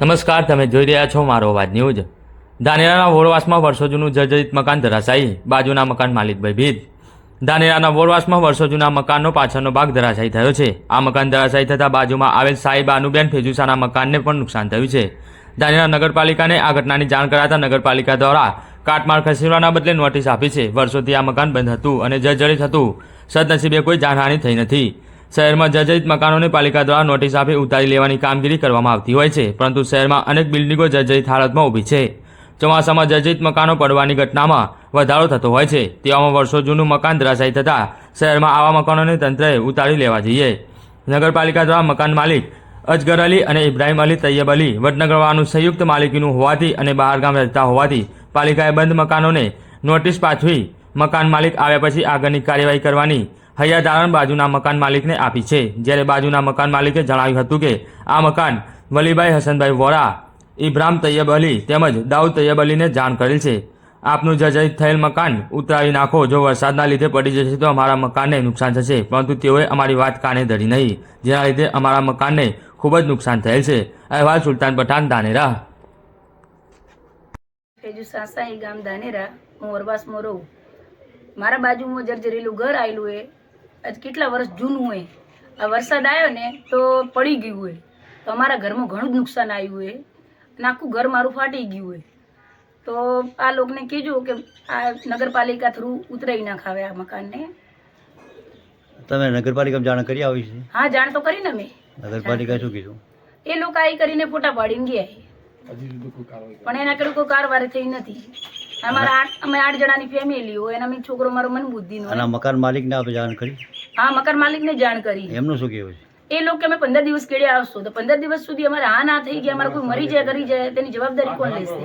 નમસ્કાર, તમે જોઈ રહ્યા છો મારો અવાજ ન્યૂઝ. ધાનેરાના વોરવાસમાં વર્ષો જૂનું જર્જરિત મકાન ધરાશાયી, બાજુના મકાન માલિક ભયભીત ધાનેરાના વોરવાસમાં વર્ષો જૂના મકાનનો પાછળનો ભાગ ધરાશાયી થયો છે. આ મકાન ધરાશાયી થતાં બાજુમાં આવેલ સાહેબ અનુબેન ફેજુસાના મકાનને પણ નુકસાન થયું છે. ધાનેરા નગરપાલિકાને આ ઘટનાની જાણ કરાતા નગરપાલિકા દ્વારા કાટમાળ ખસેડવાના બદલે નોટિસ આપી છે. વર્ષોથી આ મકાન બંધ હતું અને જર્જરિત હતું. સદનસીબે કોઈ જાનહાનિ થઈ નથી. શહેરમાં જર્જરિત મકાનોને પાલિકા દ્વારા નોટિસ આપી ઉતારી લેવાની કામગીરી કરવામાં આવતી હોય છે, પરંતુ શહેરમાં અનેક બિલ્ડિંગો જર્જરિત હાલતમાં ઊભી છે. ચોમાસામાં જર્જરિત મકાનો પડવાની ઘટનામાં વધારો થતો હોય છે. તેવામાં વર્ષો જૂનું મકાન ધરાશાયી થતાં શહેરમાં આવા મકાનોને તંત્રએ ઉતારી લેવા જોઈએ. નગરપાલિકા દ્વારા મકાન માલિક અજગર અલી અને ઇબ્રાહિમ અલી તૈયબ અલી વડનગરવાનું સંયુક્ત માલિકીનું હોવાથી અને બહારગામ રહેતા હોવાથી પાલિકાએ બંધ મકાનોને નોટિસ પાઠવી મકાન માલિક આવ્યા પછી આગળની કાર્યવાહી કરવાની હૈયાધારણ બાજુના મકાન માલિકને આપી છે. જ્યારે બાજુના મકાન માલિકે જણાવ્યું હતું કે આ મકાન વલીભાઈ હસનભાઈ વોરા, ઇબ્રામ તૈયબ અલી તેમજ દાઉદ તૈયબ અલીને જાણ કરેલ છે. આપનું જર્જરિત થયેલ મકાન ઉતરાવી નાખો. જો વરસાદના લીધે પડી જશે તો અમારા મકાનને નુકસાન થશે, પરંતુ તેઓએ અમારી વાત કાને ધરી નહીં. જેના લીધે અમારા મકાનને ખૂબ જ નુકસાન થયેલ છે. અહેવાલ સુલતાન પઠાણ દાનેરા પેજુ સાસાઈ ગામ દાનેરા હું વરવાસમાં રહું મારા બાજુમાં જર્જરેલું ઘર આવેલું એ કેટલા વર્ષ જૂનું હોય આ વરસાદ આવ્યો ને તો પડી ગયું હોય. તો અમારા ઘરમાં ઘણું જ નુકસાન આવ્યું હોય. અને આખું ઘર મારું ફાટી ગયું હોય. તો આ લોકોને કહેજો કે આ નગરપાલિકા થ્રુ ઉતરાવી નાખાવે આ મકાનને. તમે નગરપાલિકામાં જાણ કરી આવી છે? હા જાણ તો કરીને મેં નગરપાલિકા શું કીધું? એ લોકો આવી કરીને ફોટા પાડીને ગયા પણ એના કરું કોઈ કારવારી થઈ નથી. અમારા આઠ અમે આઠ જણાની ફેમિલી હોય એના અમે છોકરો મારો મન બુદ્ધિનો અને આ મકાન માલિકને આપણે જાણ કરી? હા મકાન માલિકને જાણ કરી. એમનું શું કહેવું છે? એ લોકો કે અમે પંદર દિવસ કેડે આવશો તો પંદર દિવસ સુધી અમારે હા ના થઈ ગયા અમારે કોઈ મરી જાય કરી જાય તેની જવાબદારી કોણ લેશે?